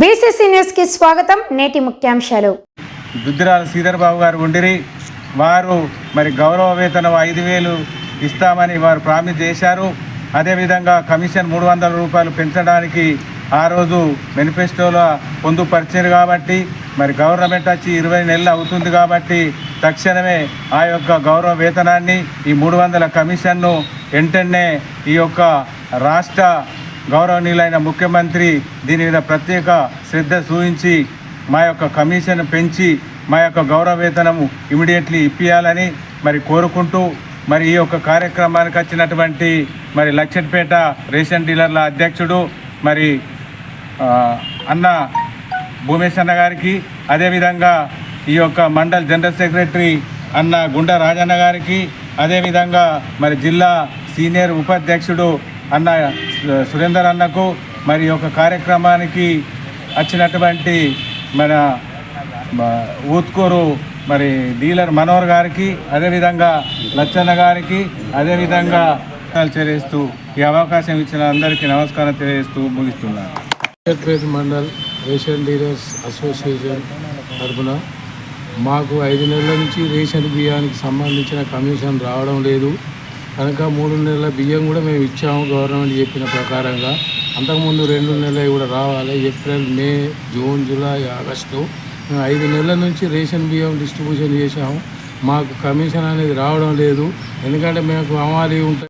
BCC న్యూస్కి స్వాగతం. నేటి ముఖ్యాంశాలు. దుద్దిరాల శ్రీధర్ బాబు గారు ఉండిరి. వారు మరి గౌరవ వేతనం ఐదు వేలు ఇస్తామని వారు ప్రామిస్ చేశారు. అదేవిధంగా కమిషన్ మూడు వందల రూపాయలు పెంచడానికి ఆ రోజు మేనిఫెస్టోలో పొందుపరిచారు కాబట్టి మరి గవర్నమెంట్ వచ్చి ఇరవై నెలలు అవుతుంది కాబట్టి తక్షణమే ఆ యొక్క గౌరవ వేతనాన్ని ఈ మూడు వందల కమిషన్ను వెంటనే ఈ యొక్క రాష్ట్ర గౌరవనీయులైన ముఖ్యమంత్రి దీని మీద ప్రత్యేక శ్రద్ధ చూపించి మా యొక్క కమిషన్ పెంచి మా యొక్క గౌరవ వేతనము ఇమీడియట్లీ ఇప్పియాలని మరి కోరుకుంటూ మరి ఈ యొక్క కార్యక్రమానికి వచ్చినటువంటి మరి లక్షట్పేట రేషన్ డీలర్ల అధ్యక్షుడు మరి అన్న భూమేష్ అన్న గారికి అదేవిధంగా ఈ యొక్క మండల్ జనరల్ సెక్రటరీ అన్న గుండ రాజన్న గారికి అదేవిధంగా మరి జిల్లా సీనియర్ ఉపాధ్యక్షుడు అన్న సురేందర్ అన్నకు మరి ఒక కార్యక్రమానికి వచ్చినటువంటి మన ఊత్కూరు మరి డీలర్ మనోహర్ గారికి అదేవిధంగా లచ్చన్న గారికి అదేవిధంగా తెలియజేస్తూ ఈ అవకాశం ఇచ్చిన అందరికీ నమస్కారం తెలియజేస్తూ ముగిస్తున్నాను. Secretary mandal ration dealers association తరఫున మాకు ఐదు నెలల నుంచి రేషన్ బియ్యానికి సంబంధించిన కమిషన్ రావడం లేదు. కనుక మూడు నెలల బియ్యం కూడా మేము ఇచ్చాము గవర్నమెంట్ చెప్పిన ప్రకారంగా. అంతకుముందు రెండు నెలలు కూడా రావాలి. April May June July August మేము ఐదు నెలల నుంచి రేషన్ బియ్యం డిస్ట్రిబ్యూషన్ చేసాము మాకు కమిషన్ అనేది రావడం లేదు. ఎందుకంటే మాకు అమ్మాలి ఉంటుంది